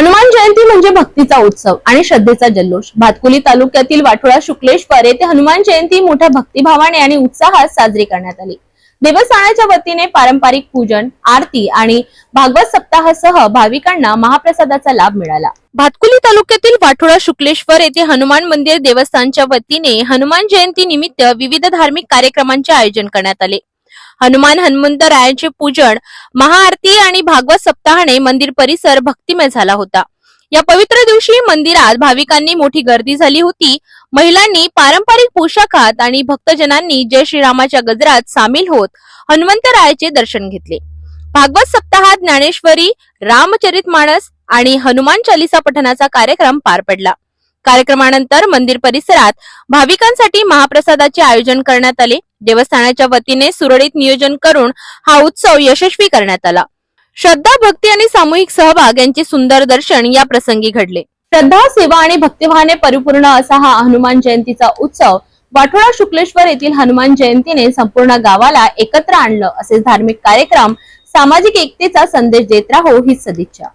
हनुमान जयंती म्हणजे भक्तीचा उत्सव आणि श्रद्धेचा जल्लोष. भातकुली तालुक्यातील वाठोळा शुक्लेश्वर येथे हनुमान जयंती मोठ्या भक्तिभावाने आणि उत्साहात साजरी करण्यात आली. देवस्थानाच्या वतीने पारंपरिक पूजन आरती आणि भागवत सप्ताहासह भाविकांना महाप्रसादाचा लाभ मिळाला. भातकुली तालुक्यातील वाठोळा शुक्लेश्वर येथे हनुमान मंदिर देवस्थानच्या वतीने हनुमान जयंती निमित्त विविध धार्मिक कार्यक्रमांचे आयोजन करण्यात आले. हनुमान हनुमंतरायांचे पूजन महाआरती भागवत सप्ताहाने मंदिर परिसर भक्तिमय झाला होता. या पवित्र दिवशी मंदिरात भाविकांनी मोठी गर्दी झाली होती. महिलांनी पारंपरिक पोशाखात आणि भक्तजनांनी जय श्रीरामाच्या गजरात सामील होत हनुमंतरायाचे दर्शन घेतले. भागवत सप्ताहात ज्ञानेश्वरी रामचरित मानस आणि हनुमान चालिसा पठणाचा कार्यक्रम पार पडला. कार्यक्रमानंतर मंदिर परिसरात भाविकांसाठी महाप्रसादाचे आयोजन करण्यात आले. देवस्थानाच्या वतीने सुरळीत नियोजन करून हा उत्सव यशस्वी करण्यात आला. श्रद्धा भक्ती आणि सामूहिक सहभाग यांचे सुंदर दर्शन या प्रसंगी घडले. श्रद्धा सेवा आणि भक्तिभावाने परिपूर्ण असा हा हनुमान जयंतीचा उत्सव वाठोळा शुक्लेश्वर येथील हनुमान जयंतीने संपूर्ण गावाला एकत्र आणलं. असे धार्मिक कार्यक्रम सामाजिक एकतेचा संदेश देत राहो ही सदिच्छा.